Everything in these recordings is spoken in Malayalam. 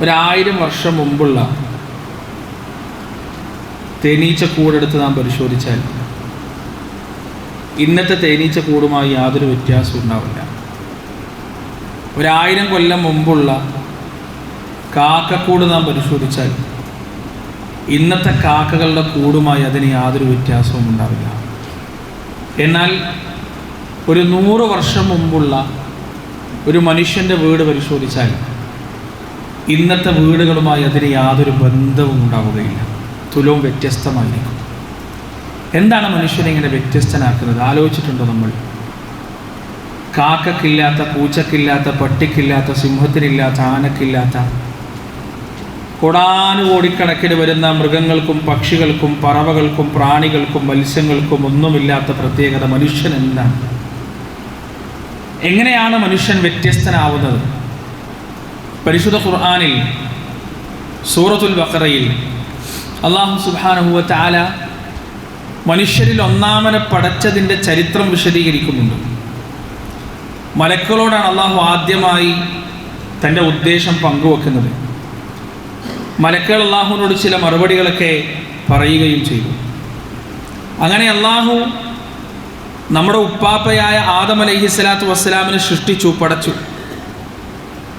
ഒരായിരം വർഷം മുമ്പുള്ള തേനീച്ച കൂടെടുത്ത് നാം പരിശോധിച്ചാൽ ഇന്നത്തെ തേനീച്ച കൂടുമായി യാതൊരു വ്യത്യാസവും ഉണ്ടാവില്ല. ഒരായിരം കൊല്ലം മുമ്പുള്ള കാക്കക്കൂട് നാം പരിശോധിച്ചാൽ ഇന്നത്തെ കാക്കകളുടെ കൂടുമായി അതിന് യാതൊരു വ്യത്യാസവും ഉണ്ടാവില്ല. എന്നാൽ ഒരു നൂറ് വർഷം മുമ്പുള്ള ഒരു മനുഷ്യന്റെ വീട് പരിശോധിച്ചാൽ ഇന്നത്തെ വീടുകളുമായി അതിന് യാതൊരു ബന്ധവും ഉണ്ടാവുകയില്ല. തുലവും വ്യത്യസ്തമായിരിക്കും. എന്താണ് മനുഷ്യനെ ഇങ്ങനെ വ്യത്യസ്തനാക്കുന്നത്? ആലോചിച്ചിട്ടുണ്ടോ നമ്മൾ? കാക്കക്കില്ലാത്ത പൂച്ചക്കില്ലാത്ത പട്ടിക്കില്ലാത്ത സിംഹത്തിനില്ലാത്ത ആനക്കില്ലാത്ത കോടാനുകോടിക്കണക്കിന് വരുന്ന മൃഗങ്ങൾക്കും പക്ഷികൾക്കും പറവകൾക്കും പ്രാണികൾക്കും മത്സ്യങ്ങൾക്കും ഒന്നുമില്ലാത്ത പ്രത്യേകത മനുഷ്യൻ എന്താണ്? എങ്ങനെയാണ് മനുഷ്യൻ വ്യത്യസ്തനാവുന്നത്? പരിശുദ്ധ ഖുർആാനിൽ സൂറത്തുൽ ബക്കറയിൽ അള്ളാഹു സുബാനഹുവ താല മനുഷ്യരിൽ ഒന്നാമനെ പടച്ചതിന്റെ ചരിത്രം വിശദീകരിക്കുന്നുണ്ട്. മലക്കുകളോടാണ് അള്ളാഹു ആദ്യമായി തന്റെ ഉദ്ദേശം പങ്കുവെക്കുന്നത്. മലക്കൾ അള്ളാഹുവിനോട് ചില മറുപടികളൊക്കെ പറയുകയും ചെയ്തു. അങ്ങനെ അള്ളാഹു നമ്മുടെ ഉപ്പാപ്പയായ ആദം അലഹി സ്വലാത്തു വസ്സലാമിനെ സൃഷ്ടിച്ചു പടച്ചു.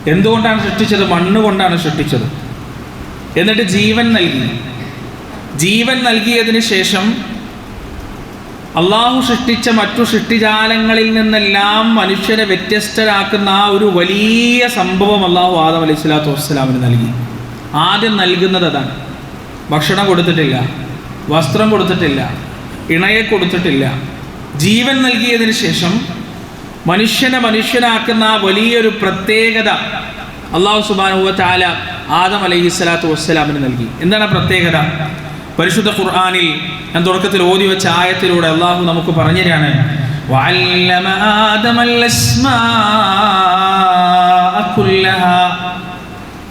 എന്തുകൊണ്ടാണ് സൃഷ്ടിച്ചത്? മണ്ണ് കൊണ്ടാണ് സൃഷ്ടിച്ചത്. എന്നിട്ട് ജീവൻ നൽകി. ജീവൻ നൽകിയതിന് ശേഷം അള്ളാഹു സൃഷ്ടിച്ച മറ്റു സൃഷ്ടിജാലങ്ങളിൽ നിന്നെല്ലാം മനുഷ്യനെ വ്യത്യസ്തരാക്കുന്ന ആ ഒരു വലിയ സംഭവം അള്ളാഹു ആദം അലൈഹി സ്വലാത്തു വസ്സലാമിന് നൽകി. ആദ്യം നൽകുന്നത് അതാണ്. ഭക്ഷണം കൊടുത്തിട്ടില്ല വസ്ത്രം കൊടുത്തിട്ടില്ല ഇണയെ കൊടുത്തിട്ടില്ല. ജീവൻ നൽകിയതിന് ശേഷം മനുഷ്യനെ മനുഷ്യനാക്കുന്ന ആ വലിയൊരു പ്രത്യേകത അള്ളാഹു സുബാനുവ താല ആദം അലൈഹി സ്വലാത്തു വസ്സലാമിന് നൽകി എന്താണ് ആ പ്രത്യേകത പരിശുദ്ധ ഖുർആാനിൽ ഞാൻ തുടക്കത്തിൽ ഓതി വെച്ച ആയത്തിലൂടെ അള്ളാഹു നമുക്ക് പറഞ്ഞുതരാണ് وعلم آدم الأسماء كلها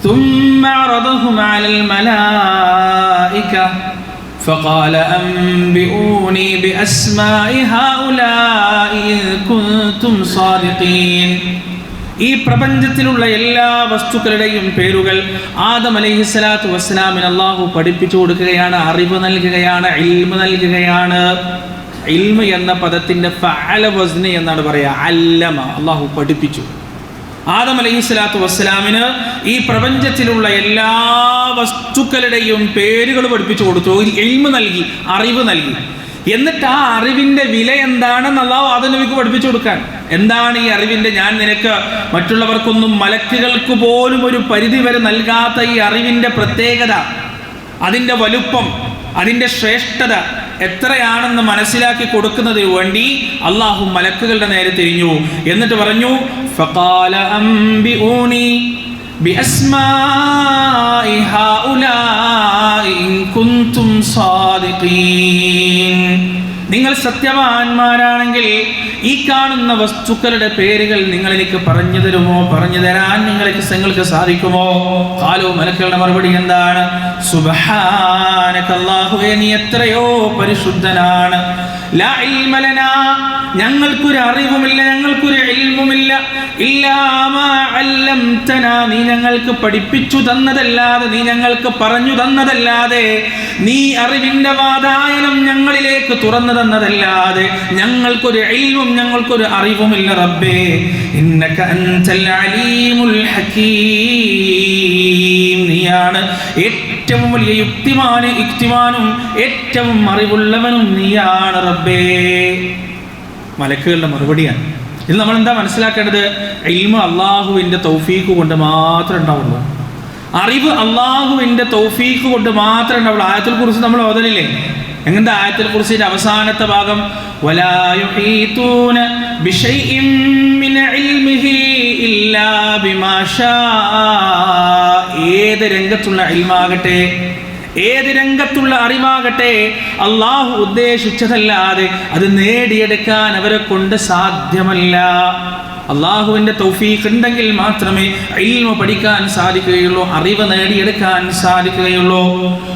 ثم عرضهم على الملائكة فقال أنبئوني بأسماء هؤلاء إن كنتم صادقين ഈ പ്രപഞ്ചത്തിലുള്ള എല്ലാ വസ്തുക്കളുടെയും പേരുകൾ ആദം അലൈഹി സ്വലാത്തു വസ്സലാമിന് അള്ളാഹു പഠിപ്പിച്ചു കൊടുക്കുകയാണ് അറിവ് നൽകുകയാണ് ഇൽമ നൽകുകയാണ് ഇൽമ എന്ന പദത്തിന്റെ ഫഅല വസ്ന എന്നാണ് പറയുക അല്ലമ അള്ളാഹു പഠിപ്പിച്ചു ആദം അലൈഹി സ്വലാത്തു വസ്സലാമിന് ഈ പ്രപഞ്ചത്തിലുള്ള എല്ലാ വസ്തുക്കളുടെയും പേരുകൾ പഠിപ്പിച്ചു കൊടുത്തു. എൽമ നൽകി അറിവ് നൽകി. എന്നിട്ട് ആ അറിവിന്റെ വില എന്താണെന്ന് അള്ളാഹു ആദം നബിക്ക് പഠിപ്പിച്ചു കൊടുക്കാൻ. എന്താണ് ഈ അറിവിന്റെ? ഞാൻ നിനക്ക് മറ്റുള്ളവർക്കൊന്നും മലക്കുകൾക്ക് പോലും ഒരു പരിധി വരെ നൽകാത്ത ഈ അറിവിന്റെ പ്രത്യേകത. അതിന്റെ വലുപ്പം അതിന്റെ ശ്രേഷ്ഠത എത്രയാണെന്ന് മനസ്സിലാക്കി കൊടുക്കുന്നതിന് വേണ്ടി അള്ളാഹു മലക്കുകളുടെ നേരെ തിരിഞ്ഞു എന്നിട്ട് പറഞ്ഞു فقال أنبئوني بأسماء هؤلاء إن كنتم صادقين നിങ്ങൾ സത്യവാന്മാരാണെങ്കിൽ ഈ കാണുന്ന വസ്തുക്കളുടെ പേരുകൾ നിങ്ങൾ എനിക്ക് പറഞ്ഞു തരുമോ? പറഞ്ഞു തരാൻ നിങ്ങൾക്ക് നിങ്ങൾക്ക് സാധിക്കുമോ? കാലോ മലക്കളുടെ മറുപടി എന്താണ്? നീ എത്രയോ പരിശുദ്ധനാണ്. ഞങ്ങൾക്കൊരു അറിവുമില്ല ഞങ്ങൾക്കൊരു അല്ലംതനാ നീ ഞങ്ങൾക്ക് പഠിപ്പിച്ചു തന്നതല്ലാതെ നീ ഞങ്ങൾക്ക് പറഞ്ഞു തന്നതല്ലാതെ നീ അറിവിന്റെ വാതായനം ഞങ്ങളിലേക്ക് തുറന്നു തന്നതല്ലാതെ ഞങ്ങൾക്കൊരു ഇൽമും ഞങ്ങൾക്കൊരു അറിവുമില്ല റബ്ബേ. ഇന്നക അൻതൽ അലീമുൽ ഹകീം. നീയാണ് ഏറ്റവും വലിയ യുക്തിമാന് യുക്തിമാനും ഏറ്റവും അറിവുള്ളവനും നീയാണ് റബ്ബേ. മലക്കുകളുടെ മറുപടിയാണ്. ഇത് നമ്മൾ എന്താ മനസ്സിലാക്കേണ്ടത്? ഇൽമ അള്ളാഹുവിന്റെ തൗഫീഖ് കൊണ്ട് മാത്രമേ ഉണ്ടാവുള്ളൂ. അറിവ് അള്ളാഹുവിന്റെ തൗഫീഖ് കൊണ്ട് മാത്രമേ ഉണ്ടാവുള്ളൂ. ആയത്തിൽ കുറിച്ച് നമ്മൾ ഓതലില്ലേ? എങ്ങനത്തെ ആയത്തിൽ കുറിച്ചിന്റെ അവസാനത്തെ ഭാഗം? ഏത് രംഗത്തുള്ള ഇൽമാകട്ടെ? ഏത് രംഗത്തുള്ള അറിവാകട്ടെ അള്ളാഹു ഉദ്ദേശിച്ചതല്ലാതെ അത് നേടിയെടുക്കാൻ അവരെ കൊണ്ട് സാധ്യമല്ല. അള്ളാഹുവിന്റെ തൗഫീഖ് ഉണ്ടെങ്കിൽ മാത്രമേ ഇൽമ പഠിക്കാൻ സാധിക്കുകയുള്ളൂ അറിവ് നേടിയെടുക്കാൻ സാധിക്കുകയുള്ളൂ.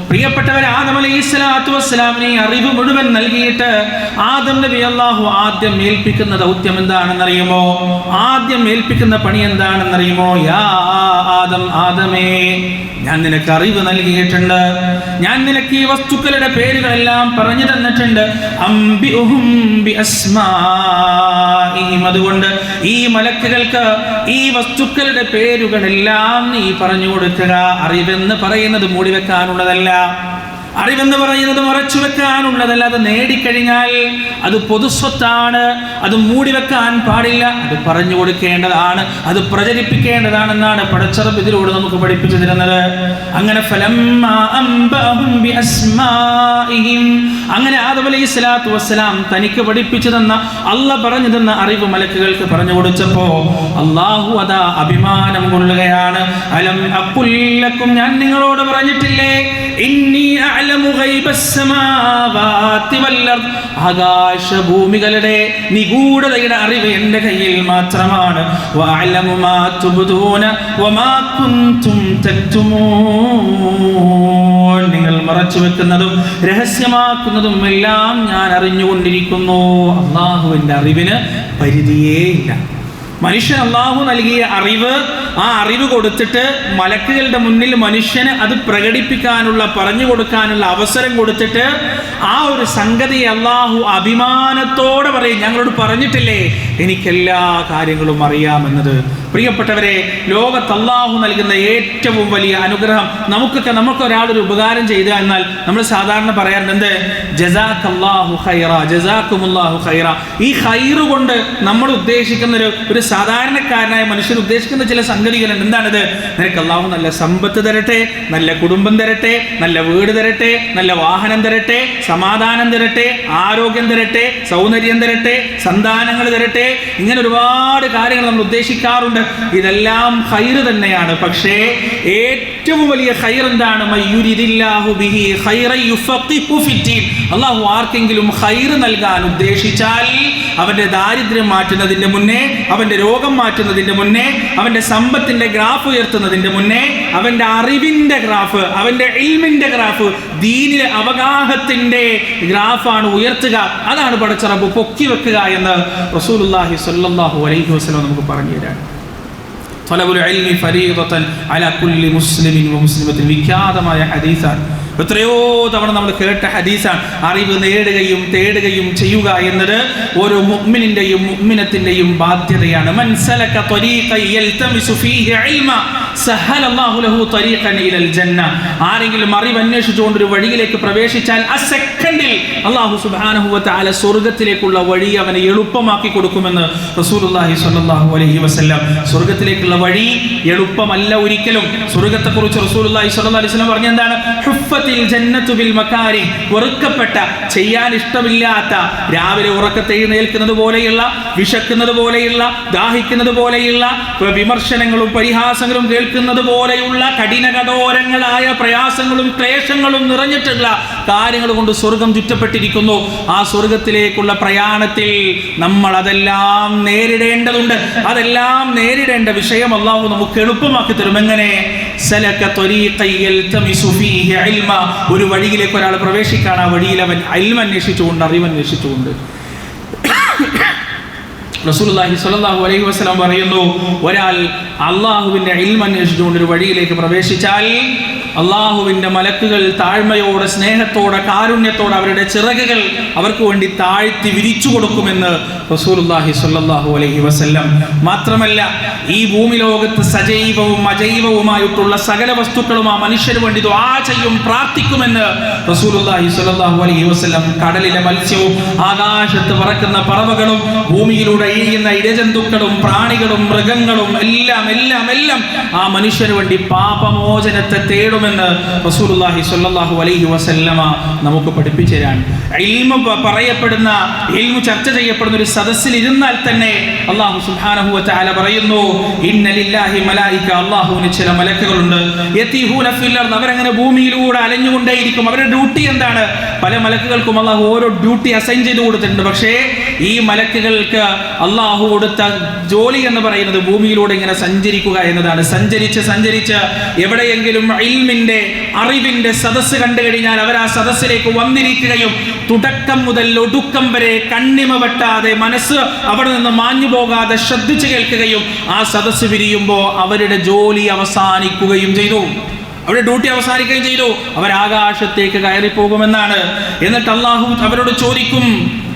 പ്രിയപ്പെട്ടവർ ആദം അലൈഹി സ്വലാത്തു വസ്സലാമിനെ അറിവ് മുഴുവൻ നൽകിയിട്ട് ആദം നബി അള്ളാഹു ആദ്യം ഏൽപ്പിക്കുന്ന ദൗത്യം എന്താണെന്നറിയുമോ? ആദ്യം ഏൽപ്പിക്കുന്ന പണി എന്താണെന്നറിയുമോ? യാ ആദം ആദമേ ഞാൻ നിനക്ക് അറിവ് നൽകിയിട്ടുണ്ട്. ഞാൻ നിനക്ക് ഈ വസ്തുക്കളുടെ പേരുകളെല്ലാം പറഞ്ഞു തന്നിട്ടുണ്ട്. അംബിഉഹും ബിഅസ്മാഇഹിം. അതുകൊണ്ട് ഈ മലക്കുകൾക്ക് ഈ വസ്തുക്കളുടെ പേരുകളെല്ലാം നീ പറഞ്ഞു കൊടുക്കുക. അറിവെന്ന് പറയുന്നത് മൂടി വെക്കാനുള്ളതല്ല അറിവെന്ന് പറയുന്നത് മറച്ചു വെക്കാനുള്ളതല്ല അത് നേടിക്കഴിഞ്ഞാൽ അത് പൊതുസ്വത്താണ് അത് മൂടി വെക്കാൻ പാടില്ല. അത് പറഞ്ഞു കൊടുക്കേണ്ടതാണ് അത് പ്രചരിപ്പിക്കേണ്ടതാണെന്നാണ് പടച്ചറപ്പ് ഇതിലൂടെ നമുക്ക് പഠിപ്പിച്ചു തരുന്നത്. അങ്ങനെ. അങ്ങനെ ആദം അലൈഹി സ്വലാത്തു വസ്സലാം തനിക്ക് പഠിപ്പിച്ചു തന്ന അല്ല പറഞ്ഞു തന്ന അറിവ് മലക്കുകൾക്ക് പറഞ്ഞു കൊടുത്തപ്പോ അള്ളാഹു അതാ അഭിമാനം കൊള്ളുകയാണ്. അലം അപ്പുല്ലക്കും ഞാൻ നിങ്ങളോട് പറഞ്ഞിട്ടില്ലേ? ഇന്നി അഅലമു ഗൈബസ്സമാവാതി വല്ലർദ് ആകാശ ഭൂമികളുടെ നിഗൂഢതയുടെ അറിവ് എന്റെ കയ്യിൽ മാത്രമാണ്. നിങ്ങൾ മറച്ചു വെക്കുന്നതും രഹസ്യമാക്കുന്നതും എല്ലാം ഞാൻ അറിഞ്ഞുകൊണ്ടിരിക്കുന്നു. അള്ളാഹുവിന്റെ അറിവിന് പരിധിയേയില്ല മനുഷ്യൻ അള്ളാഹു നൽകിയ അറിവ് ആ അറിവ് കൊടുത്തിട്ട് മലക്കുകളുടെ മുന്നിൽ മനുഷ്യന് അത് പ്രകടിപ്പിക്കാനുള്ള പറഞ്ഞു കൊടുക്കാനുള്ള അവസരം കൊടുത്തിട്ട് ആ ഒരു സംഗതി അള്ളാഹു അഭിമാനത്തോടെ പറയും. ഞങ്ങളോട് പറഞ്ഞിട്ടില്ലേ? എനിക്കെല്ലാ കാര്യങ്ങളും അറിയാമെന്നത്. പ്രിയപ്പെട്ടവരെ ലോകത്ത് അള്ളാഹു നൽകുന്ന ഏറ്റവും വലിയ അനുഗ്രഹം നമുക്കൊക്കെ നമുക്ക് ഒരാളൊരു ഉപകാരം ചെയ്ത എന്നാൽ നമ്മൾ സാധാരണ പറയാറുണ്ട് എന്ത്? ജസാഖ് അള്ളാഹു ഖൈറ ജസാഖുമുല്ലാഹു ഖൈറ. ഈ ഖൈറ് കൊണ്ട് നമ്മൾ ഉദ്ദേശിക്കുന്ന ഒരു സാധാരണക്കാരനായ മനുഷ്യർ ഉദ്ദേശിക്കുന്ന ചില സംഗതികളുണ്ട്. എന്താണിത്? നിനക്ക് അള്ളാഹു നല്ല സമ്പത്ത് തരട്ടെ നല്ല കുടുംബം തരട്ടെ നല്ല വീട് തരട്ടെ നല്ല വാഹനം തരട്ടെ സമാധാനം തരട്ടെ ആരോഗ്യം തരട്ടെ സൗന്ദര്യം തരട്ടെ സന്താനങ്ങൾ തരട്ടെ. ഇങ്ങനെ ഒരുപാട് കാര്യങ്ങൾ നമ്മൾ ഉദ്ദേശിക്കാറുണ്ട്. ഇതെല്ലാം ഹൈറ് തന്നെയാണ്. പക്ഷേ ഏറ്റവും വലിയ ഹൈർ എന്താണ്. അള്ളാഹു ആർക്കെങ്കിലും ഹൈർ നൽകാൻ ഉദ്ദേശിച്ചാൽ അവന്റെ ദാരിദ്ര്യം മാറ്റുന്നതിന്റെ മുന്നേ അവന്റെ രോഗം മാറ്റുന്നതിന്റെ മുന്നേ അവന്റെ സമ്പത്തിന്റെ ഗ്രാഫ് ഉയർത്തുന്നതിന്റെ മുന്നേ അവന്റെ അറിവിന്റെ ഗ്രാഫ് അവന്റെ ഇൽമിന്റെ ഗ്രാഫ് ദീനിലെ അവഗാഹത്തിന്റെ ഗ്രാഫാണ് ഉയർത്തുക. അതാണ് പടച്ചറബ് പൊക്കി വെക്കുക എന്ന് റസൂലുള്ളാഹി സ്വല്ലല്ലാഹു അലൈഹി വസല്ലം നമുക്ക് പറഞ്ഞു തരാണ് ഫലബുൽ ഇൽമി ഫരീദത്തൻ അല കുല്ലി മുസ്ലിമിൻ മുസ്ലിമത്തിൻ. വിഖ്യാതമായ ഹദീസാണ്. എത്രയോ തവണ നമ്മൾ കേട്ട ഹദീസാണ്. അറിവ് നേടുകയും തേടുകയും ചെയ്യുക എന്നത് ഒരു മുഅ്മിനിന്റെയും മുഅ്മിനത്തിന്റെയും ബാധ്യതയാണ്. ജന്ന. ആരെങ്കിലും അറിവ് അന്വേഷിച്ചുകൊണ്ട് ഒരു വഴിയിലേക്ക് പ്രവേശിച്ചാൽ ആ സെക്കൻഡിൽ വ തആല സ്വർഗത്തിലേക്കുള്ള വഴി അവനെ എളുപ്പമാക്കി കൊടുക്കുമെന്ന് റസൂലുള്ളാഹി സ്വല്ലാഹു അലൈഹി വസല്ലം. സ്വർഗത്തിലേക്കുള്ള വഴി എളുപ്പമല്ല ഒരിക്കലും. സ്വർഗത്തെക്കുറിച്ച് റസൂലുള്ളാഹി സ്വല്ലാ അലൈഹി വസല്ലം പറഞ്ഞ എന്താണ് ഹുഫത്തിൽ ജന്നത്തു മക്കാരി വെറുക്കപ്പെട്ട ചെയ്യാൻ ഇഷ്ടമില്ലാത്ത രാവിലെ ഉറക്കത്തെ എഴുന്നേൽക്കുന്നത് പോലെയുള്ള വിശക്കുന്നത് പോലെയുള്ള ദാഹിക്കുന്നത് പോലെയുള്ള വിമർശനങ്ങളും പരിഹാസങ്ങളും കേൾക്കുന്നത് പോലെയുള്ള കഠിന കഠോരങ്ങളായ പ്രയാസങ്ങളും ക്ലേശങ്ങളും നിറഞ്ഞിട്ടുള്ള കാര്യങ്ങൾ കൊണ്ട് സ്വർഗം ചുറ്റപ്പെട്ടിരിക്കുന്നു. ആ സ്വർഗത്തിലേക്കുള്ള പ്രയാണത്തിൽ നമ്മൾ അതെല്ലാം നേരിടേണ്ടതുണ്ട്. അതെല്ലാം നേരിടേണ്ട വിഷയം അള്ളാഹു നമുക്ക് എളുപ്പമാക്കി തരും. എങ്ങനെ? ഒരു വഴിയിലേക്ക് ഒരാൾ പ്രവേശിക്കാൻ ആ വഴിയിൽ അവൻ അൽമ അന്വേഷിച്ചുകൊണ്ട് അറിവ് അന്വേഷിച്ചുകൊണ്ട്. അലൈഹി പറയുന്നു ഒരാൾ അള്ളാഹുവിന്റെ ഇൽമ അന്വേഷിച്ചുകൊണ്ട് ഒരു വഴിയിലേക്ക് പ്രവേശിച്ചാൽ അള്ളാഹുവിന്റെ മലക്കുകൾ താഴ്മയോടെ സ്നേഹത്തോടെ കാരുണ്യത്തോടെ അവരുടെ ചിറകുകൾ അവർക്ക് വേണ്ടി താഴ്ത്തി വിരിച്ചു കൊടുക്കുമെന്ന് റസൂലുള്ളാഹി സ്വല്ലല്ലാഹു അലൈഹി വസല്ലം മാത്രമല്ല ഈ ഭൂമി ലോകത്ത് സജൈവവും അജൈവവുമായിട്ടുള്ള സകല വസ്തുക്കളും ആ മനുഷ്യന് വേണ്ടി ദുആ ചെയ്യും പ്രാർത്ഥിക്കുമെന്ന് റസൂലുള്ളാഹി സ്വല്ലല്ലാഹു അലൈഹി വസല്ലം കടലിലെ മത്സ്യവും ആകാശത്ത് പറക്കുന്ന പറവകളും ഭൂമിയിലൂടെ എഴുതുന്ന ഇരജന്തുക്കളും പ്രാണികളും മൃഗങ്ങളും എല്ലാം എല്ലാം എല്ലാം ആ മനുഷ്യന് വേണ്ടി പാപമോചനത്തെ തേടുമെന്ന് റസൂലുള്ളാഹി സ്വല്ലല്ലാഹു അലൈഹി വസല്ലമ നമുക്ക് പഠിപ്പിച്ചു തരാൻ. ഇൽമ പറയപ്പെടുന്ന ഇൽമു ചർച്ച ചെയ്യപ്പെടുന്ന ഒരു സദസ്സിൽ ഇരുന്നാൽ തന്നെ അള്ളാഹു സുബ്ഹാനഹു വ തആല പറയുന്നു ഇന്ന ലില്ലാഹി മലായിക അള്ളാഹുവിന് ചില മലക്കുകളുണ്ട്. യതീഹൂന ഫിൽ അർദ്. അവരങ്ങനെ ഭൂമിയിലൂടെ അലഞ്ഞുകൊണ്ടേയിരിക്കും. അവരുടെ ഡ്യൂട്ടി എന്താണ്? പല മലക്കുകൾക്കും അള്ളാഹു ഓരോ ഡ്യൂട്ടി അസൈൻ ചെയ്ത് കൊടുത്തിട്ടുണ്ട്. പക്ഷേ ഈ മലക്കുകൾക്ക് അള്ളാഹു കൊടുത്ത ജോലി എന്ന് പറയുന്നത് ഭൂമിയിലൂടെ ഇങ്ങനെ സഞ്ചരിക്കുക എന്നതാണ്. സഞ്ചരിച്ച് സഞ്ചരിച്ച് എവിടെയെങ്കിലും അറിവിന്റെ സദസ്സ് കണ്ടു കഴിഞ്ഞാൽ അവർ ആ സദസ്സിലേക്ക് വന്നിരിക്കുകയും തുടക്കം മുതൽ ഒടുക്കം വരെ കണ്ണിമ വെട്ടാതെ മനസ്സ് അവിടെ നിന്ന് മാഞ്ഞു പോകാതെ ശ്രദ്ധിച്ചു കേൾക്കുകയും ആ സദസ്സ് പിരിയുമ്പോൾ അവരുടെ ജോലി അവസാനിക്കുകയും ചെയ്തു. അവരുടെ ഡ്യൂട്ടി അവസാനിക്കുകയും ചെയ്തു. അവർ ആകാശത്തേക്ക് കയറി പോകുമെന്നാണ് എന്നിട്ട് അള്ളാഹു അവരോട് ചോദിക്കും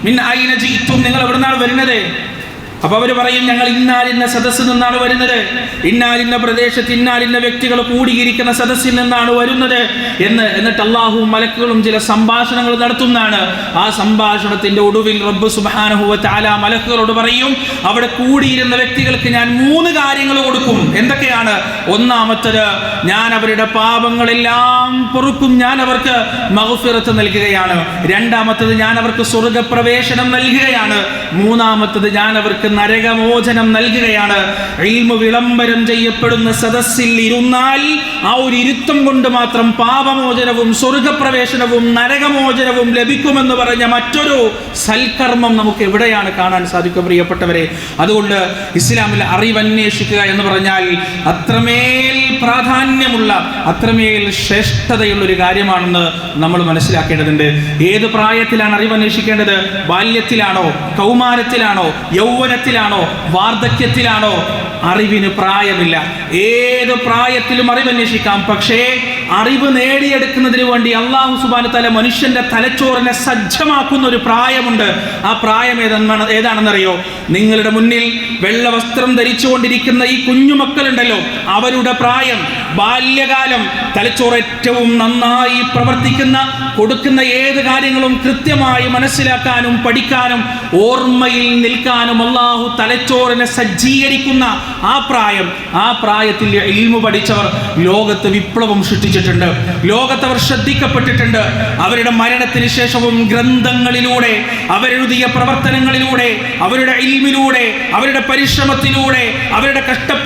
മിൻ ഐന നിന്നാണ് നിങ്ങൾ വരുന്നത്? അപ്പൊ അവർ പറയും ഞങ്ങൾ ഇന്നാലിന്ന സദസ്സിൽ നിന്നാണ് വരുന്നത്. ഇന്നാലിന്ന പ്രദേശത്ത് ഇന്നാലിന്ന വ്യക്തികൾ കൂടിയിരിക്കുന്ന സദസ്സിൽ നിന്നാണ് വരുന്നത് എന്ന്. എന്നിട്ട് അള്ളാഹുവും മലക്കുകളും ചില സംഭാഷണങ്ങൾ നടത്തുന്നതാണ്. ആ സംഭാഷണത്തിന്റെ ഒടുവിൽ റബ്ബ് സുബാനഹുവ താല മലക്കുകളോട് പറയും അവിടെ കൂടിയിരുന്ന വ്യക്തികൾക്ക് ഞാൻ മൂന്ന് കാര്യങ്ങൾ കൊടുക്കും. എന്തൊക്കെയാണ്? ഒന്നാമത്തത് ഞാൻ അവരുടെ പാപങ്ങളെല്ലാം പൊറുക്കും. ഞാൻ അവർക്ക് മഹഫിറത്ത് നൽകുകയാണ്. രണ്ടാമത്തത് ഞാൻ അവർക്ക് സ്വർഗപ്രവേശനം നൽകുകയാണ്. മൂന്നാമത്തത് ഞാൻ അവർക്ക് നരകമോചനം നൽകുകയാണ്. ഇൽമു വിളംബരം ചെയ്യപ്പെടുന്ന സദസ്സിൽ ഇരുന്നാൽ ആ ഒരു ഇരുത്തം കൊണ്ട് മാത്രം പാപമോചനവും സ്വർഗപ്രവേശനവും നരകമോചനവും ലഭിക്കുമെന്ന് പറഞ്ഞ മറ്റൊരു സൽക്കർമ്മം നമുക്ക് എവിടെയാണ് കാണാൻ സാധിക്കുക പ്രിയപ്പെട്ടവരെ? അതുകൊണ്ട് ഇസ്ലാമിൽ അറിവന്വേഷിക്കുക എന്ന് പറഞ്ഞാൽ അത്രമേൽ പ്രാധാന്യമുള്ള അത്രമേൽ ശ്രേഷ്ഠതയുള്ള ഒരു കാര്യമാണെന്ന് നമ്മൾ മനസ്സിലാക്കേണ്ടതുണ്ട്. ഏത് പ്രായത്തിലാണ് അറിവന്വേഷിക്കേണ്ടത്? ബാല്യത്തിലാണോ? കൗമാരത്തിലാണോ? യൗവനത്തിലാണോ വാർദ്ധക്യത്തിലാണോ? അറിവിന് പ്രായമില്ല. ഏത് പ്രായത്തിലും അറിവന്വേഷിക്കാം. പക്ഷേ അറിവ് നേടിയെടുക്കുന്നതിന് വേണ്ടി അള്ളാഹു സുബാന തല മനുഷ്യന്റെ തലച്ചോറിനെ സജ്ജമാക്കുന്ന ഒരു പ്രായമുണ്ട്. ആ പ്രായം ഏതെന്നാണ് ഏതാണെന്നറിയോ? നിങ്ങളുടെ മുന്നിൽ വെള്ള വസ്ത്രം ധരിച്ചുകൊണ്ടിരിക്കുന്ന ഈ കുഞ്ഞുമക്കളുണ്ടല്ലോ. അവരുടെ പ്രായം ബാല്യകാലം തലച്ചോറ് ഏറ്റവും നന്നായി പ്രവർത്തിക്കുന്ന കൊടുക്കുന്ന ഏത് കാര്യങ്ങളും കൃത്യമായി മനസ്സിലാക്കാനും പഠിക്കാനും ഓർമ്മയിൽ നിൽക്കാനും അള്ളാഹു തലച്ചോറിനെ സജ്ജീകരിക്കുന്ന ആ പ്രായം. ആ പ്രായത്തിൽ ഇൽമു പഠിച്ചവർ ലോകത്ത് വിപ്ലവം സൃഷ്ടിച്ചിട്ടുണ്ട്. ലോകത്ത് അവർ ശ്രദ്ധിക്കപ്പെട്ടിട്ടുണ്ട്. അവരുടെ മരണത്തിന് ശേഷവും ഗ്രന്ഥങ്ങളിലൂടെ അവരെഴുതിയ പ്രവർത്തനങ്ങളിലൂടെ അവരുടെ ഇൽമിലൂടെ അവരുടെ പരിശ്രമത്തിലൂടെ അവരുടെ കഷ്ടപ്പാടിലൂടെ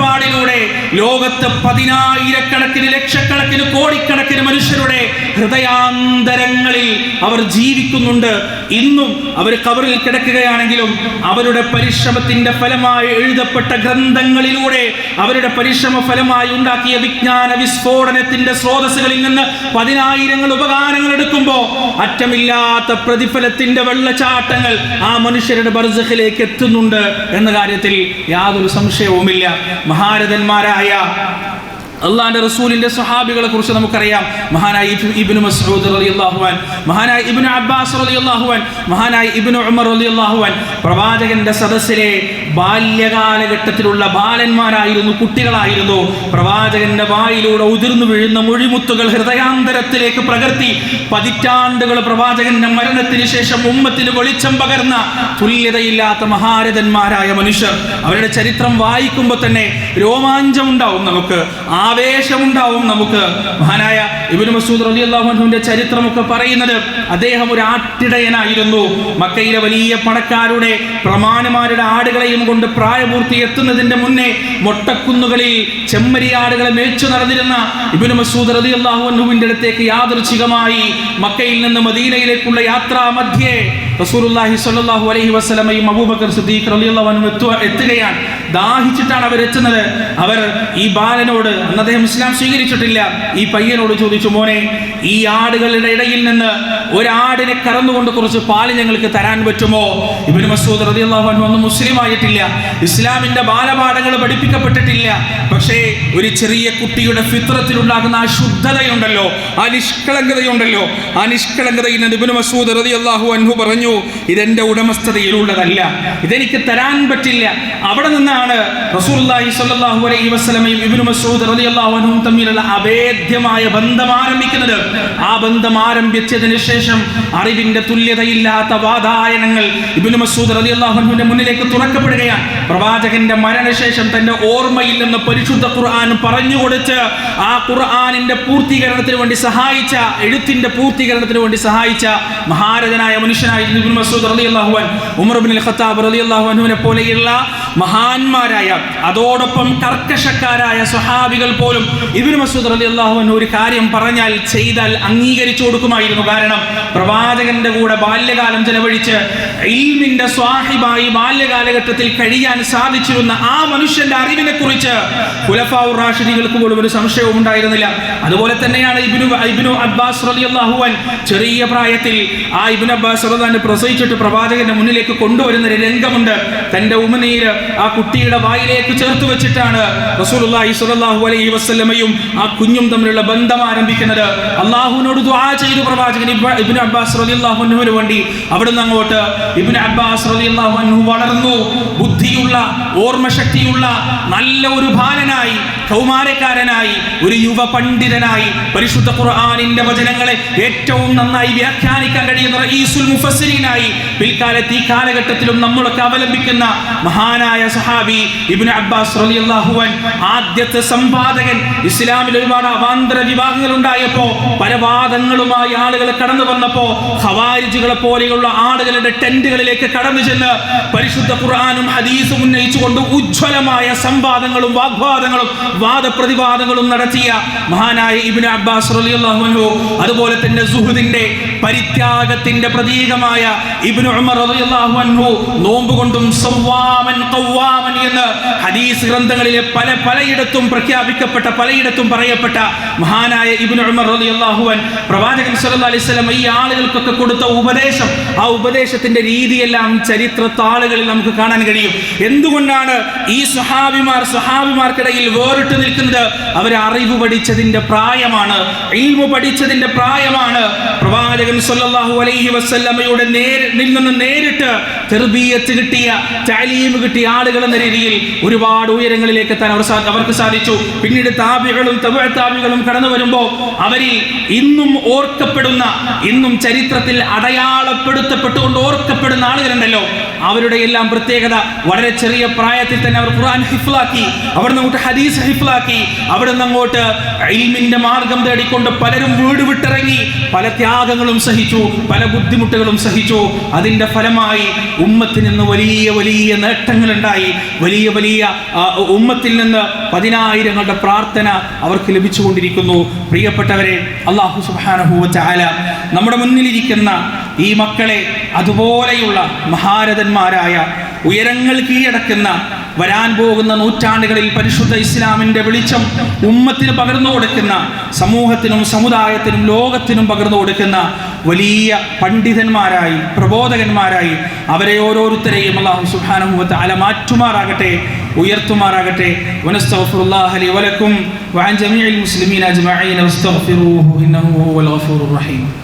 ലോകത്ത് പതിനായിരക്കണക്കിന് ലക്ഷക്കണക്കിന് കോടിക്കണക്കിന് മനുഷ്യരുടെ ഹൃദയാന്തരങ്ങളിൽ അവർ ജീവിക്കുന്നുണ്ട്. ഇന്നും അവർ കവറിൽ കിടക്കുകയാണെങ്കിലും അവരുടെ പരിശ്രമത്തിന്റെ ഫലമായി എഴുതപ്പെട്ട ഗ്രന്ഥങ്ങളിലൂടെ അവരുടെ പരിശ്രമ ഫലമായി ഉണ്ടാക്കിയ വിജ്ഞാന വിസ്ഫോടനത്തിന്റെ സ്രോതസ്സുകളിൽ നിന്ന് പതിനായിരങ്ങൾ ഉപകാരങ്ങൾ എടുക്കുമ്പോൾ അറ്റമില്ലാത്ത പ്രതിഫലത്തിന്റെ വെള്ളച്ചാട്ടങ്ങൾ ആ മനുഷ്യരുടെ ബർസഖിലേക്ക് എത്തുന്നുണ്ട് എന്ന കാര്യത്തിൽ യാതൊരു സംശയവുമില്ല. മഹാരഥന്മാരായ 不要 അള്ളാന്റെ റസൂലിന്റെ സ്വഹാബികളെ കുറിച്ച് നമുക്കറിയാം. മഹാനായ ഇബ്- ഇബ്നു മസ്ഊദ് റളിയല്ലാഹു അൻ മഹാനായ ഇബ്നു അബ്ബാസ് അലി അള്ളാഹുവാൻ മഹാനായ ഇബ്നു ഉമർ അലി അള്ളാഹുവാൻ പ്രവാചകന്റെ സദസ്സിലെ ബാല്യകാലഘട്ടത്തിലുള്ള ബാലന്മാരായിരുന്നു കുട്ടികളായിരുന്നു. പ്രവാചകന്റെ വായിലൂടെ ഉതിർന്നു വീഴുന്ന മൊഴിമുത്തുകൾ ഹൃദയാന്തരത്തിലേക്ക് പ്രകർത്തി. പതിറ്റാണ്ടുകൾ പ്രവാചകന്റെ മരണത്തിന് ശേഷം ഉമ്മത്തിന് വെളിച്ചം പകർന്ന തുല്യതയില്ലാത്ത മഹാരഥന്മാരായ മനുഷ്യർ. അവരുടെ ചരിത്രം വായിക്കുമ്പോൾ തന്നെ രോമാഞ്ചം ഉണ്ടാവും നമുക്ക്. ആവേശമുണ്ടാവും നമുക്ക്. മഹാനായ ഇബ്നു മസൂദ് റളിയല്ലാഹു അൻഹുവിന്റെ ചരിത്രമൊക്കെ പറയുന്നത് അദ്ദേഹം ഒരു ആട്ടിടയനായിരുന്നു. മക്കയിലെ വലിയ പണക്കാരുടെ പ്രമാണിമാരുടെ ആടുകളെയും കൊണ്ട് പ്രായപൂർത്തി എത്തുന്നതിന്റെ മുന്നേ മൊട്ടക്കുന്നുകളിൽ ചെമ്മരിയാടുകളെ മേച്ചു നടന്നിരുന്ന ഇബ്നു മസൂദ് റളിയല്ലാഹു അൻഹുവിന്റെ അടുത്തേക്ക് യാദൃച്ഛികമായി മക്കയിൽ നിന്ന് മദീനയിലേക്കുള്ള യാത്രാ റസൂലുള്ളാഹി സ്വല്ലല്ലാഹു അലൈഹി വസല്ലമയും അബൂബക്കർ സിദ്ദീഖ് റളിയല്ലാഹു അൻഹു എത്തുകയാണ്. ദാഹിച്ചിട്ടാണ് അവർ എത്തുന്നത്. അവർ ഈ ബാലനോട് അന്ന് അദ്ദേഹം ഇസ്ലാം സ്വീകരിച്ചിട്ടില്ല. ഈ പയ്യനോട് ചോദിച്ചു മോനെ ഈ ആടുകളുടെ ഇടയിൽ നിന്ന് ഒരാടിനെ കറന്നുകൊണ്ട് കുറച്ച് പാൽ ഞങ്ങൾക്ക് തരാൻ പറ്റുമോ? ഇബ്നു മസൂദ് റളിയല്ലാഹു അൻഹു ഒന്നും മുസ്ലിം ആയിട്ടില്ല. ഇസ്ലാമിന്റെ ബാലപാഠങ്ങൾ പഠിപ്പിക്കപ്പെട്ടിട്ടില്ല. പക്ഷേ ഒരു ചെറിയ കുട്ടിയുടെ ഫിത്രത്തിലുണ്ടാകുന്ന ആ ശുദ്ധതയുണ്ടല്ലോ ആ നിഷ്കളങ്കതയുണ്ടല്ലോ ആ നിഷ്കളങ്കതയിൽ ഇബ്നു മസൂദ് റളിയല്ലാഹു അൻഹു പറഞ്ഞു പറഞ്ഞു ഇതെന്റെ ഉടമസ്ഥതയിലുള്ളതല്ല. ഇതെനിക്ക് തരാൻ പറ്റില്ല. അവിടെ നിന്നാണ് റസൂലുള്ളാഹി സ്വല്ലല്ലാഹു അലൈഹി വസ്ലമയും ഇബ്നു മസ്ഊദ് റളിയല്ലാഹു അൻഹും തമ്മിലുള്ള അഭേദ്യമായ ബന്ധം ആരംഭിക്കുന്നത്. ആ ബന്ധം ആരംഭിച്ചതിന് ശേഷം അറിവിന്റെ തുല്യതയില്ലാത്ത വാതായനങ്ങൾ ഇബ്നു മസ്ഊദ് റളിയല്ലാഹു അൻഹുവിന്റെ മുന്നിലേക്ക് തുറക്കപ്പെടുകയാണ്. പ്രവാചകന്റെ മരണശേഷം തന്റെ ഓർമ്മയിൽ നിന്ന് പരിശുദ്ധ ഖുർആൻ പറഞ്ഞു കൊടുത്ത് ആ ഖുർആാനിന്റെ പൂർത്തീകരണത്തിന് വേണ്ടി സഹായിച്ച എഴുത്തിന്റെ പൂർത്തീകരണത്തിന് വേണ്ടി സഹായിച്ച മഹാരഥനായ മനുഷ്യനായിരുന്നു ഇബ്നു മസ്ഊദ് റളിയല്ലാഹു അൻഹു ഉമർ ഇബ്നുൽ ഖത്താബ് റളിയല്ലാഹു അൻഹുവിനെ പോലെയുള്ള മഹാന്മാരായ അതോടൊപ്പം കർക്കശക്കാരായ സ്വഹാബികൾ പോലും ഇബ്നു മസ്ഊദ് റളിയല്ലാഹു അൻഹു ഒരു കാര്യം പറഞ്ഞാൽ ചെയ്താൽ അംഗീകരിച്ചു കൊടുക്കുമായിരുന്നു. കാരണം പ്രവാചകന്റെ കൂടെ ബാല്യകാലം ചെലവഴിച്ച് ഇൽമിന്റെ സ്വാഹിബായി ബാല്യകാലഘട്ടത്തിൽ കഴിയാൻ സാധിച്ചിരുന്ന ആ മനുഷ്യന്റെ അറിവിനെ കുറിച്ച് ഖുലഫാഉർ റാഷിദികൾക്ക് പോലും ഒരു സംശയവും ഉണ്ടായിരുന്നില്ല. അതുപോലെ തന്നെയാണ് ഇബ്നു ഇബ്നു അബ്ബാസ് റളിയല്ലാഹു അൻ ചെറിയ പ്രായത്തിൽ ആ ഇബ്നു അബ്ബാസ് റളിയല്ലാഹു പ്രസവിച്ചിട്ട് പ്രവാചകന്റെ മുന്നിലേക്ക് കൊണ്ടുവരുന്ന ഒരു രംഗമുണ്ട്. തന്റെ ഉമനീര് ആ കുട്ടിയുടെ വായിലേക്ക് ചേർത്ത് വെച്ചിട്ടാണ് റസൂലുള്ളാഹി സ്വല്ലല്ലാഹു അലൈഹി വസല്ലമയും ആ കുഞ്ഞും തമ്മിലുള്ള ബന്ധം ആരംഭിക്കുന്നത്. അള്ളാഹുവിനോട് ദുആ ചെയ്തു പ്രവാചകൻ ഇബ്ന- അബ്ബാസ് റളിയല്ലാഹു വേണ്ടി അവിടുന്ന് അങ്ങോട്ട് ഇബ്നു അബ്ബാസ് റളിയല്ലാഹു അൻഹു വളർന്നു. ബുദ്ധിയുള്ള ഓർമ്മശക്തിയുള്ള നല്ല ഒരു ബാലനായി കൗമാരക്കാരനായി ഒരു യുവ പണ്ഡിതനായി പരിശുദ്ധ ഖുർആനിന്റെ വചനങ്ങളെ ഏറ്റവും നന്നായി വ്യാഖ്യാനിക്കാൻ കഴിയുന്ന റഈസുൽ മുഫസ്സിരീനായി പിൽക്കാലത്ത് ഈ കാലഘട്ടത്തിലും നമ്മളൊക്കെ അവലംബിക്കുന്ന മഹാനായ സഹാബി ഇബിൻ അബ്ബാസ് ആദ്യത്തെ സമ്പാദകൻ ഇസ്ലാമിൽ ഒരുപാട് അവാന്തര വിഭാഗങ്ങൾ ഉണ്ടായപ്പോ പല വാദങ്ങളുമായി ആളുകൾ കടന്നു വന്നപ്പോ ഹവാരിജുകളെ പോലെയുള്ള ആളുകളുടെ ടെന്റുകളിലേക്ക് കടന്നു ചെന്ന് പരിശുദ്ധ ഖുർആാനും ഹദീസും ഉന്നയിച്ചുകൊണ്ട് ഉജ്ജ്വലമായ സംവാദങ്ങളും വാഗ്വാദങ്ങളും വാദപ്രതിവാദങ്ങളും നടത്തിയ മഹാനായ ഇബിൻ അബ്ബാസ് അതുപോലെ തന്നെ സുഹൃദിന്റെ പരിത്യാഗത്തിന്റെ പ്രതീകമായ ഇബ്നു ഉമർ റളിയല്ലാഹു അൻഹു നോമ്പ് കൊണ്ടും സവ്വാമൻ ഖവ്വാമൻ എന്ന് ഹദീസ് ഗ്രന്ഥങ്ങളിലെ പല പലയിടത്തും പ്രഖ്യാപിക്കപ്പെട്ട പലയിടത്തും പറയപ്പെട്ട മഹാനായ ഇബ്നു ഉമർ റളിയല്ലാഹു അൻ പ്രവാചകൻ സല്ലല്ലാഹു അലൈഹി വസല്ലം ഈ ആളുകൾക്കൊക്കെ കൊടുത്ത ഉപദേശം ആ ഉപദേശത്തിന്റെ രീതിയെല്ലാം ചരിത്രത്താളുകളിൽ നമുക്ക് കാണാൻ കഴിയും. എന്തുകൊണ്ടാണ് ഈ സ്വഹാബിമാർ സ്വഹാബിമാർക്കിടയിൽ വേറിട്ട് നിൽക്കുന്നത്? അവർ അറിവ് പഠിച്ചതിന്റെ പ്രായമാണ് ഇൽമു പഠിച്ചതിന്റെ പ്രായമാണ്. പ്രവാചകൻ സല്ലല്ലാഹു അലൈഹി വസല്ലമയുടെ നിന്ന് നേരിട്ട് തെർബീയത്ത് കിട്ടിയ താലീം കിട്ടിയ ആളുകൾ എന്ന രീതിയിൽ ഒരുപാട് ഉയരങ്ങളിലേക്ക് എത്താൻ അവർ അവർക്ക് സാധിച്ചു. പിന്നീട് താബികളും താബികളും കടന്നു വരുമ്പോൾ അവരിൽ ഇന്നും ഓർക്കപ്പെടുന്ന ഇന്നും ചരിത്രത്തിൽ അടയാളപ്പെടുത്തപ്പെട്ടുകൊണ്ട് ഓർക്കപ്പെടുന്ന ആളുകളുണ്ടല്ലോ. അവരുടെ എല്ലാം പ്രത്യേകത വളരെ ചെറിയ പ്രായത്തിൽ തന്നെ അവർ ഖുർആൻ ഹിഫ്ലാക്കി അവിടുന്ന് അങ്ങോട്ട് ഹദീസ് ഹിഫ്ലാക്കി അവിടുന്ന് അങ്ങോട്ട് ഇൽമിന്റെ മാർഗം തേടിക്കൊണ്ട് പലരും വീട് വിട്ടിറങ്ങി പല ത്യാഗങ്ങളും സഹിച്ചു പല ബുദ്ധിമുട്ടുകളും സഹിച്ചു. അതിന്റെ ഫലമായി ഉമ്മത്തിൽ നിന്ന് വലിയ വലിയ നേട്ടങ്ങളുണ്ടായി. വലിയ വലിയ ഉമ്മത്തിൽ നിന്ന് പതിനായിരങ്ങളുടെ പ്രാർത്ഥന അവർക്ക് ലഭിച്ചുകൊണ്ടിരിക്കുന്നു. പ്രിയപ്പെട്ടവരെ അള്ളാഹു സുബ്ഹാനഹു വതആല നമ്മുടെ മുന്നിലിരിക്കുന്ന ഈ മക്കളെ അതുപോലെയുള്ള മഹാരഥന്മാരായ ഉയരങ്ങൾ കീഴടക്കുന്ന വരാൻ പോകുന്ന നൂറ്റാണ്ടുകളിൽ പരിശുദ്ധ ഇസ്ലാമിന്റെ വെളിച്ചം ഉമ്മത്തിന് പകർന്നു കൊടുക്കുന്ന സമൂഹത്തിനും സമുദായത്തിനും ലോകത്തിനും പകർന്നു കൊടുക്കുന്ന വലിയ പണ്ഡിതന്മാരായി പ്രബോധകന്മാരായി അവരെ ഓരോരുത്തരെയും അള്ളാഹു സുബ്ഹാനഹു വതആല മാറ്റുമാറാകട്ടെ ഉയർത്തുമാറാകട്ടെ. വനസ്തഫുല്ലാഹലി വലക്കും. വസ്തഗ്ഫിറൂഹു ഇന്നഹു ഗഫൂറുർ റഹീം.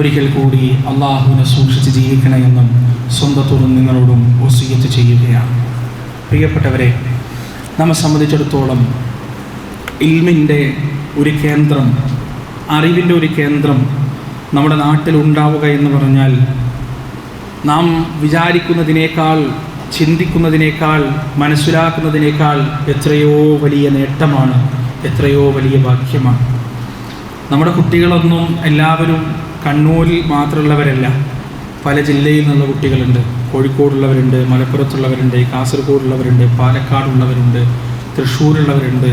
ഒരിക്കൽ കൂടി അള്ളാഹുവിനെ സൂക്ഷിച്ച് ജീവിക്കണമെന്നും സ്വന്തത്തോടും നിങ്ങളോടും വസീയത്ത് ചെയ്യുകയാണ്. പ്രിയപ്പെട്ടവരെ നമ്മെ സംബന്ധിച്ചിടത്തോളം ഇൽമിന്റെ ഒരു കേന്ദ്രം അറിവിന്റെ ഒരു കേന്ദ്രം നമ്മുടെ നാട്ടിൽ ഉണ്ടാവുക എന്ന് പറഞ്ഞാൽ നാം വിചാരിക്കുന്നതിനേക്കാൾ ചിന്തിക്കുന്നതിനേക്കാൾ മനസ്സിലാക്കുന്നതിനേക്കാൾ എത്രയോ വലിയ നേട്ടമാണ് എത്രയോ വലിയ ഭാഗ്യമാണ്. നമ്മുടെ കുട്ടികളൊന്നും എല്ലാവരും കണ്ണൂരിൽ മാത്രമുള്ളവരല്ല പല ജില്ലയിൽ നിന്നുള്ള കുട്ടികളുണ്ട്. കോഴിക്കോടുള്ളവരുണ്ട് മലപ്പുറത്തുള്ളവരുണ്ട് കാസർഗോഡുള്ളവരുണ്ട് പാലക്കാടുള്ളവരുണ്ട് തൃശ്ശൂരുള്ളവരുണ്ട്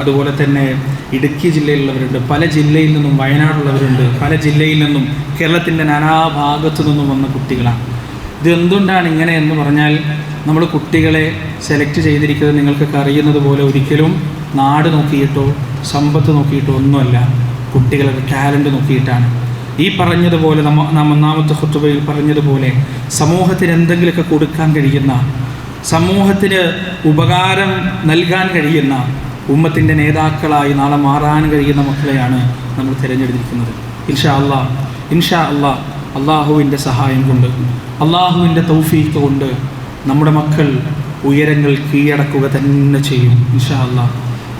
അതുപോലെ തന്നെ ഇടുക്കി ജില്ലയിലുള്ളവരുണ്ട് പല ജില്ലയിൽ നിന്നും വയനാടുള്ളവരുണ്ട് പല ജില്ലയിൽ നിന്നും കേരളത്തിന്റെ നാനാഭാഗത്തു നിന്നും വന്ന കുട്ടികളാണ്. ഇതെന്തുകൊണ്ടാണ് ഇങ്ങനെ എന്ന് പറഞ്ഞാൽ നമ്മൾ കുട്ടികളെ സെലക്ട് ചെയ്തിരിക്കുന്നത് നിങ്ങൾക്കൊക്കെ അറിയുന്നത് പോലെ ഒരിക്കലും നാട് നോക്കിയിട്ടോ സമ്പത്ത് നോക്കിയിട്ടോ ഒന്നുമല്ല. കുട്ടികളുടെ ടാലന്റ് നോക്കിയിട്ടാണ്. ഈ പറഞ്ഞതുപോലെ നമ്മ നാം ഒന്നാമത്തെ ഹുത്തുബയിൽ പറഞ്ഞതുപോലെ സമൂഹത്തിന് എന്തെങ്കിലുമൊക്കെ കൊടുക്കാൻ കഴിയുന്ന സമൂഹത്തിന് ഉപകാരം നൽകാൻ കഴിയുന്ന ഉമ്മത്തിന്റെ നേതാക്കളായി നാളെ മാറാൻ കഴിയുന്ന മക്കളെയാണ് നമ്മൾ തിരഞ്ഞെടുത്തിരിക്കുന്നത്. ഇൻഷാ അള്ളാ ഇൻഷാ അള്ളാ അള്ളാഹുവിന്റെ സഹായം കൊണ്ട് അള്ളാഹുവിന്റെ തൗഫീക്ക് കൊണ്ട് നമ്മുടെ മക്കൾ ഉയരങ്ങൾ കീഴടക്കുക തന്നെ ചെയ്യും ഇൻഷാ അള്ളാ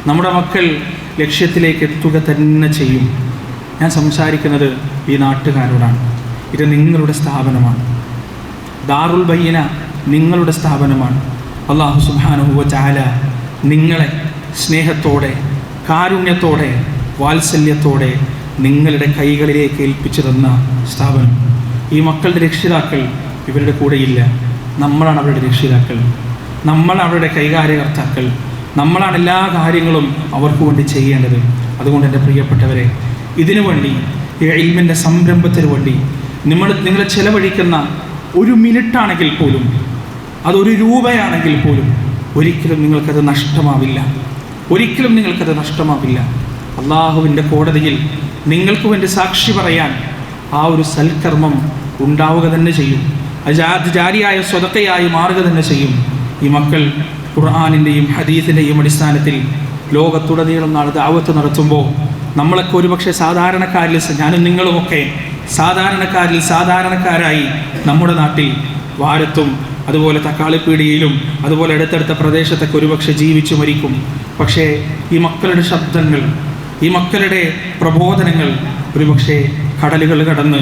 നമ്മുടെ മക്കൾ ലക്ഷ്യത്തിലേക്ക് എത്തുക തന്നെ ചെയ്യും. ഞാൻ സംസാരിക്കുന്നത് ഈ നാട്ടുകാരോടാണ്. ഇത് നിങ്ങളുടെ സ്ഥാപനമാണ്. ദാറുൽ ബയ്യന നിങ്ങളുടെ സ്ഥാപനമാണ്. അള്ളാഹു സുബാനുഭവ ചാല നിങ്ങളെ സ്നേഹത്തോടെ കാരുണ്യത്തോടെ വാത്സല്യത്തോടെ നിങ്ങളുടെ കൈകളിലേക്ക് ഏൽപ്പിച്ചു തന്ന സ്ഥാപനം. ഈ മക്കളുടെ രക്ഷിതാക്കൾ ഇവരുടെ കൂടെയില്ല. നമ്മളാണ് അവരുടെ രക്ഷിതാക്കൾ. നമ്മളാണ് അവരുടെ കൈകാര്യകർത്താക്കൾ. നമ്മളാണ് എല്ലാ കാര്യങ്ങളും അവർക്ക് വേണ്ടി ചെയ്യേണ്ടത്. അതുകൊണ്ട് എന്റെ പ്രിയപ്പെട്ടവരെ ഇതിനു വേണ്ടി ഈ ഇൽമിന്റെ സംരംഭത്തിന് വേണ്ടി നിങ്ങൾ നിങ്ങൾ ചെലവഴിക്കുന്ന ഒരു മിനിറ്റാണെങ്കിൽ പോലും അതൊരു രൂപയാണെങ്കിൽ പോലും ഒരിക്കലും നിങ്ങൾക്കത് നഷ്ടമാവില്ല. ഒരിക്കലും നിങ്ങൾക്കത് നഷ്ടമാവില്ല. അള്ളാഹുവിന്റെ കോടതിയിൽ നിങ്ങൾക്ക് വേണ്ടി സാക്ഷി പറയാൻ ആ ഒരു സൽക്കർമ്മം ഉണ്ടാവുക തന്നെ ചെയ്യും. അത് ജാരിയായ സ്വതക്കയായി മാറുക തന്നെ ചെയ്യും. ഈ മക്കൾ ഖുർആാനിന്റെയും ഹദീസിന്റെയും അടിസ്ഥാനത്തിൽ ലോകത്തുടനീളം നാളെ ദാവത്ത് നടത്തുമ്പോൾ നമ്മളൊക്കെ ഒരുപക്ഷെ സാധാരണക്കാരിൽ ഞാനും നിങ്ങളുമൊക്കെ സാധാരണക്കാരിൽ സാധാരണക്കാരായി നമ്മുടെ നാട്ടിൽ വാരത്തും അതുപോലെ തക്കാളിപ്പീടികയിലും അതുപോലെ അടുത്തടുത്ത പ്രദേശത്തൊക്കെ ഒരുപക്ഷെ ജീവിച്ചു മരിക്കും. പക്ഷേ ഈ മക്കളുടെ ശബ്ദങ്ങൾ ഈ മക്കളുടെ പ്രബോധനങ്ങൾ ഒരുപക്ഷെ കടലുകൾ കടന്ന്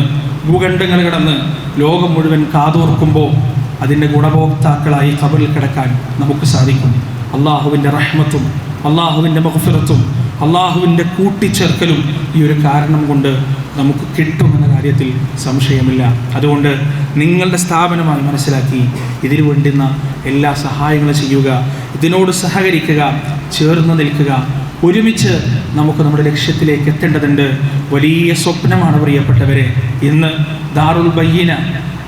ഭൂഖണ്ഡങ്ങൾ കടന്ന് ലോകം മുഴുവൻ കാതോർക്കുമ്പോൾ അതിന്റെ ഗുണഭോക്താക്കളായി കബറിൽ കിടക്കാൻ നമുക്ക് സാധിക്കും. അള്ളാഹുവിന്റെ റഹ്മത്തും അള്ളാഹുവിന്റെ മഹഫിറത്തും അള്ളാഹുവിന്റെ കൂട്ടിച്ചേർക്കലും ഈ ഒരു കാരണം കൊണ്ട് നമുക്ക് കിട്ടുമെന്ന കാര്യത്തിൽ സംശയമില്ല. അതുകൊണ്ട് നിങ്ങളുടെ സ്ഥാപനമായി മനസ്സിലാക്കി ഇതിനു വേണ്ടുന്ന എല്ലാ സഹായങ്ങളും ചെയ്യുക ഇതിനോട് സഹകരിക്കുക ചേർന്ന് നിൽക്കുക. ഒരുമിച്ച് നമുക്ക് നമ്മുടെ ലക്ഷ്യത്തിലേക്ക് എത്തേണ്ടതുണ്ട്. വലിയ സ്വപ്നമാണ് പ്രിയപ്പെട്ടവരെ. ഇന്ന് ദാറുൽ ബയ്യന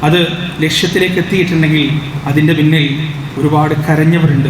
അത് ലക്ഷ്യത്തിലേക്ക് എത്തിയിട്ടുണ്ടെങ്കിൽ അതിന്റെ പിന്നിൽ ഒരുപാട് കരഞ്ഞവരുണ്ട്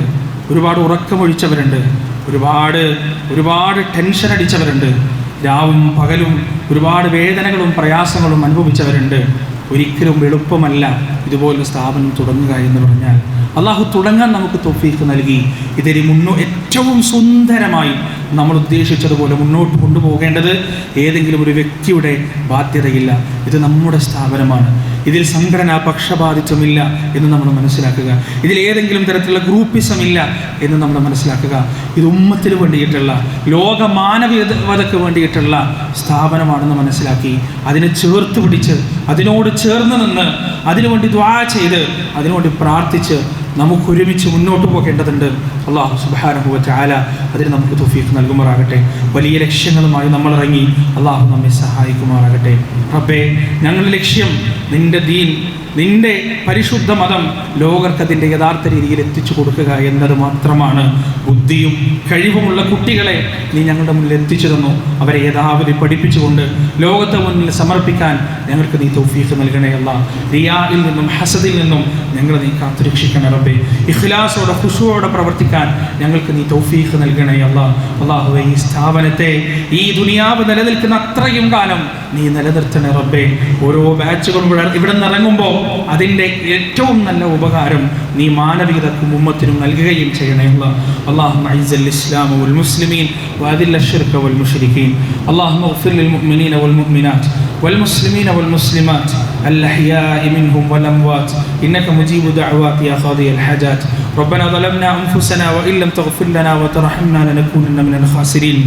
ഒരുപാട് ഉറക്കമൊഴിച്ചവരുണ്ട് ഒരുപാട് ഒരുപാട് ടെൻഷൻ അടിച്ചവരുണ്ട് രാവും പകലും ഒരുപാട് വേദനകളും പ്രയാസങ്ങളും അനുഭവിച്ചവരുണ്ട്. ഒരിക്കലും എളുപ്പമല്ല ഇതുപോലൊരു സ്ഥാപനം തുടങ്ങുക എന്ന് പറഞ്ഞാൽ. അള്ളാഹു തുടങ്ങാൻ നമുക്ക് തൊഫീക്ക് നൽകി. ഇതിന് മുന്നോ ഏറ്റവും സുന്ദരമായി നമ്മൾ ഉദ്ദേശിച്ചതുപോലെ മുന്നോട്ട് കൊണ്ടുപോകേണ്ടത് ഏതെങ്കിലും ഒരു വ്യക്തിയുടെ ബാധ്യതയില്ല. ഇത് നമ്മുടെ സ്ഥാപനമാണ്. ഇതിൽ സംഘടന പക്ഷപാതിത്വമില്ല എന്ന് നമ്മൾ മനസ്സിലാക്കുക. ഇതിൽ ഏതെങ്കിലും തരത്തിലുള്ള ഗ്രൂപ്പിസം ഇല്ല എന്ന് നമ്മൾ മനസ്സിലാക്കുക. ഇത് ഉമ്മത്തിന് വേണ്ടിയിട്ടുള്ള ലോക മാനവികതയ്ക്ക് വേണ്ടിയിട്ടുള്ള സ്ഥാപനമാണെന്ന് മനസ്സിലാക്കി അതിനെ ചേർത്ത് പിടിച്ച് അതിനോട് ചേർന്ന് നിന്ന് അതിനുവേണ്ടി ദ്വാ ചെയ്ത് അതിനുവേണ്ടി പ്രാർത്ഥിച്ച് നമുക്ക് ഒരുമിച്ച് മുന്നോട്ട് പോകേണ്ടതുണ്ട്. അള്ളാഹു സുബാനുഭവ ചാല അതിന് നമുക്ക് തുഫീഫ് നൽകുമാറാകട്ടെ. വലിയ ലക്ഷ്യങ്ങളുമായി നമ്മൾ ഇറങ്ങി അള്ളാഹു നമ്മെ സഹായിക്കുമാറാകട്ടെ. റബ്ബേ ഞങ്ങളുടെ ലക്ഷ്യം നിന്റെ ദീൻ നിന്റെ പരിശുദ്ധ മതം ലോകർക്ക് അതിന്റെ യഥാർത്ഥ രീതിയിൽ എത്തിച്ചു കൊടുക്കുക എന്നത് മാത്രമാണ്. ബുദ്ധിയും കഴിവുമുള്ള കുട്ടികളെ നീ ഞങ്ങളുടെ മുന്നിൽ എത്തിച്ചു തന്നു. അവരെ യഥാവധി പഠിപ്പിച്ചുകൊണ്ട് ലോകത്തെ മുന്നിൽ സമർപ്പിക്കാൻ ഞങ്ങൾക്ക് നീ തൗഫീഖ് നൽകണേ അല്ല. റിയായിൽ നിന്നും ഹസദിൽ നിന്നും ഞങ്ങൾ നീ കാത്തുരക്ഷിക്കണം റബ്ബേ. ഇഖ്ലാസോടെ ഖുശുവോടെ പ്രവർത്തിക്കാൻ ഞങ്ങൾക്ക് നീ തൗഫീഖ് നൽകണേ അല്ല. അള്ളാഹുവെ ഈ സ്ഥാപനത്തെ ഈ ദുനിയാവ് നിലനിൽക്കുന്ന അത്രയും കാലം നീ നിലനിർത്തണേ റബ്ബേ. ഓരോ ബാച്ചുകളും ഇവിടെ നിന്ന് ഇറങ്ങുമ്പോൾ അതിൻ്റെ ഏറ്റവും നല്ല ഉപകാരം നീ മാനവികതക്കും ഉമ്മത്തിനും നൽകുകയും ചെയ്യണേ അല്ല اللهم اعز الاسلام والمسلمين واذل الشرك والمشركين اللهم اغفر للمؤمنين والمؤمنات والمسلمين والمسلمات الاحياء منهم والاموات انك مجيب دعوات يا قاضي الحاجات ربنا ظلمنا انفسنا وان لم تغفر لنا وترحمنا لنكونن من الخاسرين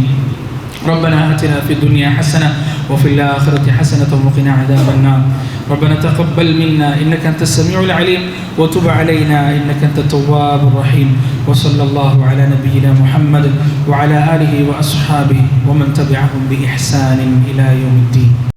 ربنا اتنا في الدنيا حسنه وفي الآخرة حسنة وقنا عذاب النار ربنا تقبل منا إنك أنت السميع العليم وتب علينا إنك أنت التواب الرحيم وصلى الله على نبينا محمد وعلى آله وأصحابه ومن تبعهم بإحسان إلى يوم الدين